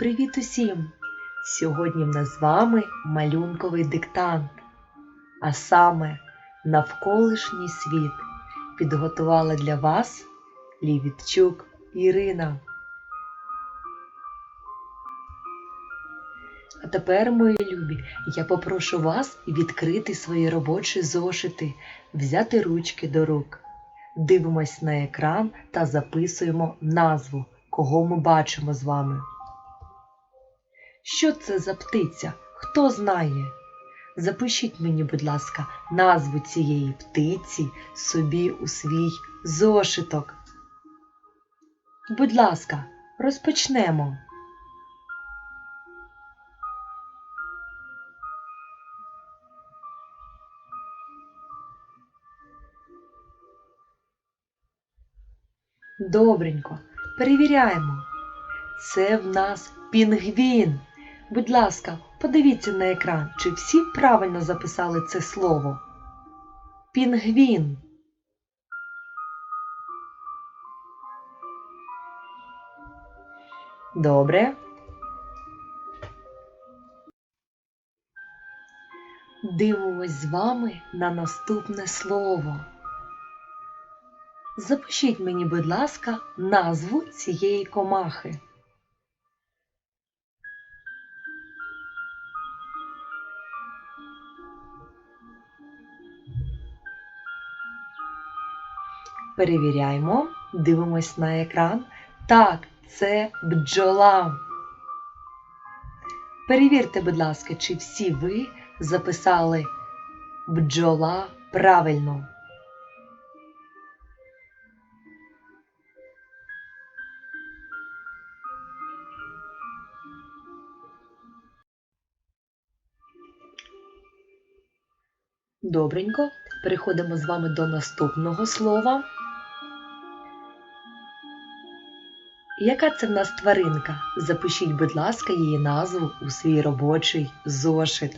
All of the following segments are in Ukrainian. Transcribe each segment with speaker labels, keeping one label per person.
Speaker 1: Привіт усім! Сьогодні в нас з вами малюнковий диктант, а саме навколишній світ підготувала для вас Лівітчук Ірина. А тепер, мої любі, я попрошу вас відкрити свої робочі зошити, взяти ручки до рук. Дивимось на екран та записуємо назву, кого ми бачимо з вами. Що це за птиця? Хто знає? Запишіть мені, будь ласка, назву цієї птиці собі у свій зошиток. Будь ласка, розпочнемо. Добренько, перевіряємо. Це в нас пінгвін. Будь ласка, подивіться на екран, чи всі правильно записали це слово. Пінгвін. Добре. Дивимось з вами на наступне слово. Запишіть мені, будь ласка, назву цієї комахи. Перевіряємо, дивимось на екран. Так, це бджола. Перевірте, будь ласка, чи всі ви записали бджола правильно. Добренько. Переходимо з вами до наступного слова. Яка це в нас тваринка? Запишіть, будь ласка, її назву у свій робочий зошит.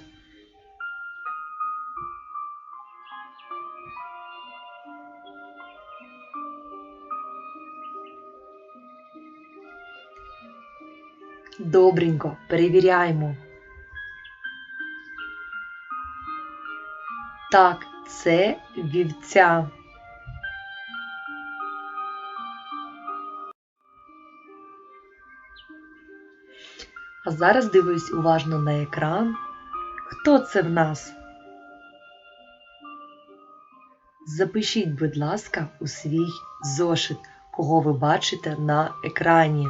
Speaker 1: Добренько, перевіряємо. Так, це вівця. А зараз дивлюсь уважно на екран. Хто це в нас? Запишіть, будь ласка, у свій зошит, кого ви бачите на екрані.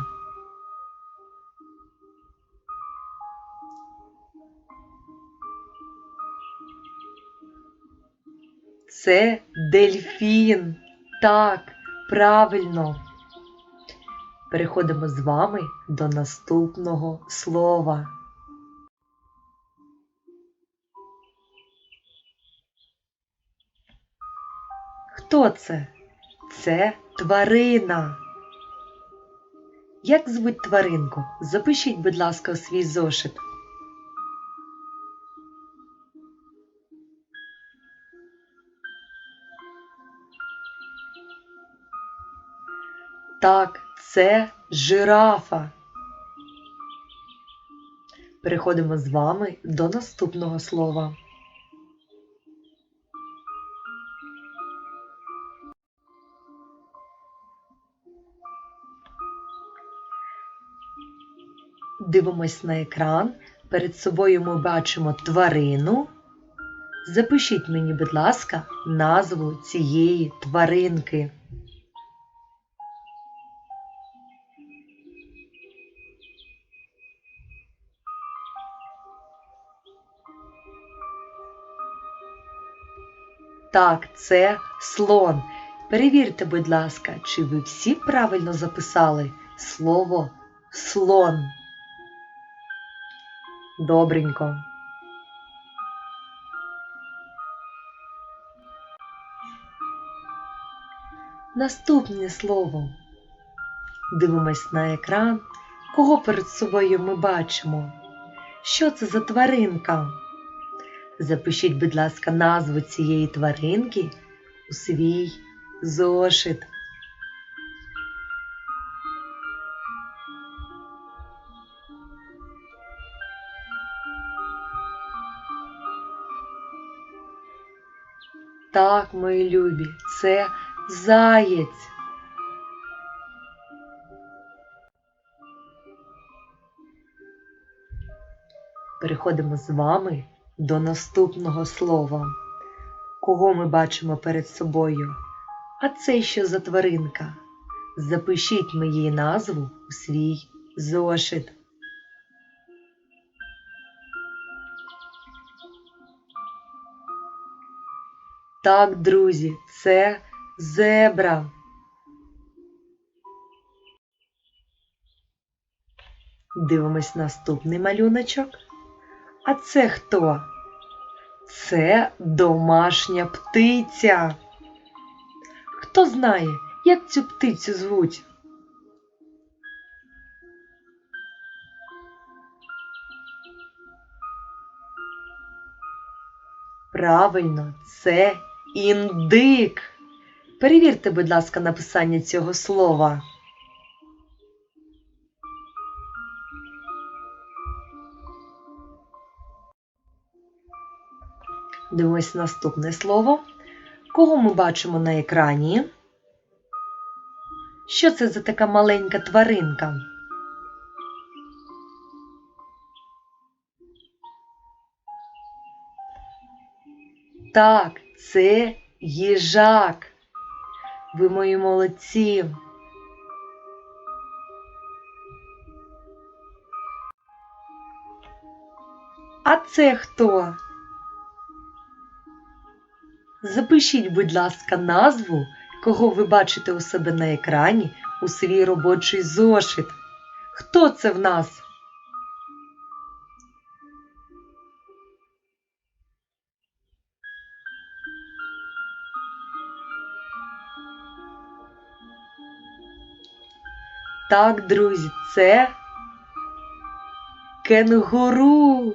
Speaker 1: Це дельфін. Так, правильно. Переходимо з вами до наступного слова. Хто це? Це тварина. Як звуть тваринку? Запишіть, будь ласка, у свій зошит. Так, це жирафа. Переходимо з вами до наступного слова. Дивимось на екран. Перед собою ми бачимо тварину. Запишіть мені, будь ласка, назву цієї тваринки. Так, це слон. Перевірте, будь ласка, чи ви всі правильно записали слово слон. Добренько. Наступне слово. Дивимось на екран. Кого перед собою ми бачимо? Що це за тваринка? Запишіть, будь ласка, назву цієї тваринки у свій зошит. Так, мої любі, це заєць. Переходимо з вами до наступного слова. Кого ми бачимо перед собою? А це що за тваринка? Запишіть її назву у свій зошит. Так, друзі, це зебра. Дивимось наступний малюночок. А це хто? Це домашня птиця. Хто знає, як цю птицю звуть? Правильно, це індик. Перевірте, будь ласка, написання цього слова. Дивимось наступне слово. Кого ми бачимо на екрані? Що це за така маленька тваринка? Так, це їжак. Ви мої молодці. А це хто? Запишіть, будь ласка, назву, кого ви бачите у себе на екрані у свій робочий зошит. Хто це в нас? Так, друзі, це кенгуру.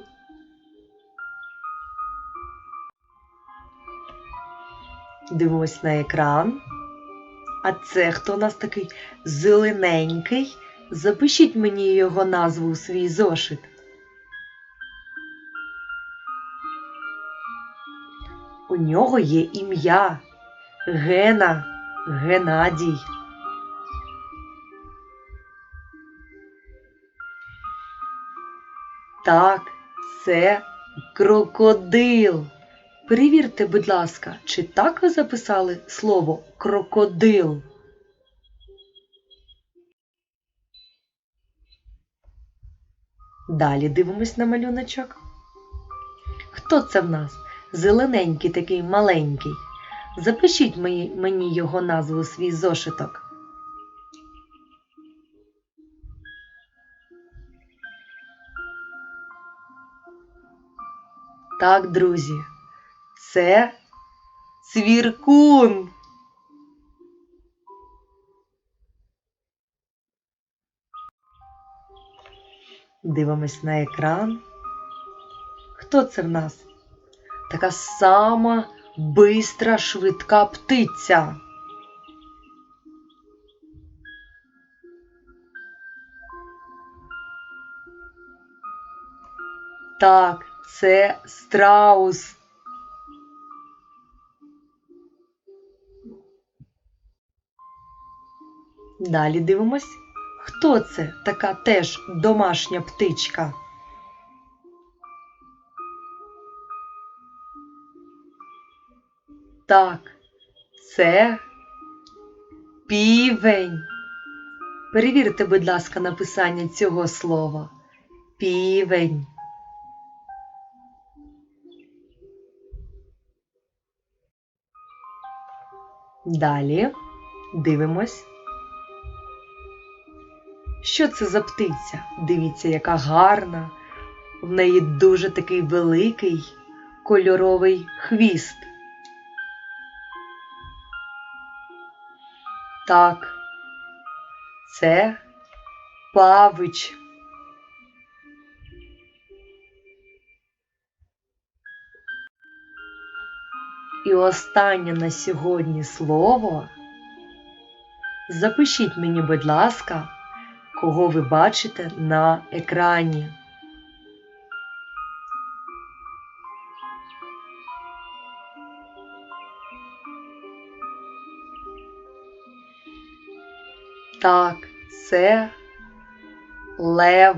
Speaker 1: Дивимось на екран. А це хто у нас такий зелененький? Запишіть мені його назву у свій зошит. У нього є ім'я Гена Геннадій. Так, це крокодил. Перевірте, будь ласка, чи так ви записали слово крокодил? Далі дивимось на малюночок. Хто це в нас? Зелененький такий маленький. Запишіть мені, його назву у свій зошиток. Так, друзі, це цвіркун. Дивимось на екран. Хто це в нас? Така сама бистра, швидка птиця. Так, це страус. Далі дивимось, хто це така теж домашня птичка. Так, це півень. Перевірте, будь ласка, написання цього слова. Півень. Далі дивимось. Що це за птиця? Дивіться, яка гарна. В неї дуже такий великий кольоровий хвіст. Так, це павич. І останнє на сьогодні слово. Запишіть мені, будь ласка, кого ви бачите на екрані. Так, це лев.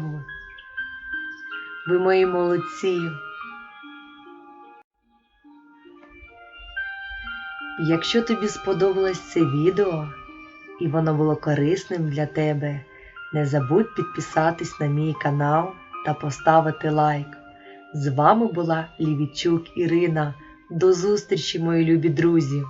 Speaker 1: Ви мої молодці. Якщо тобі сподобалось це відео і воно було корисним для тебе, не забудь підписатись на мій канал та поставити лайк. З вами була Лівічук Ірина. До зустрічі, мої любі друзі!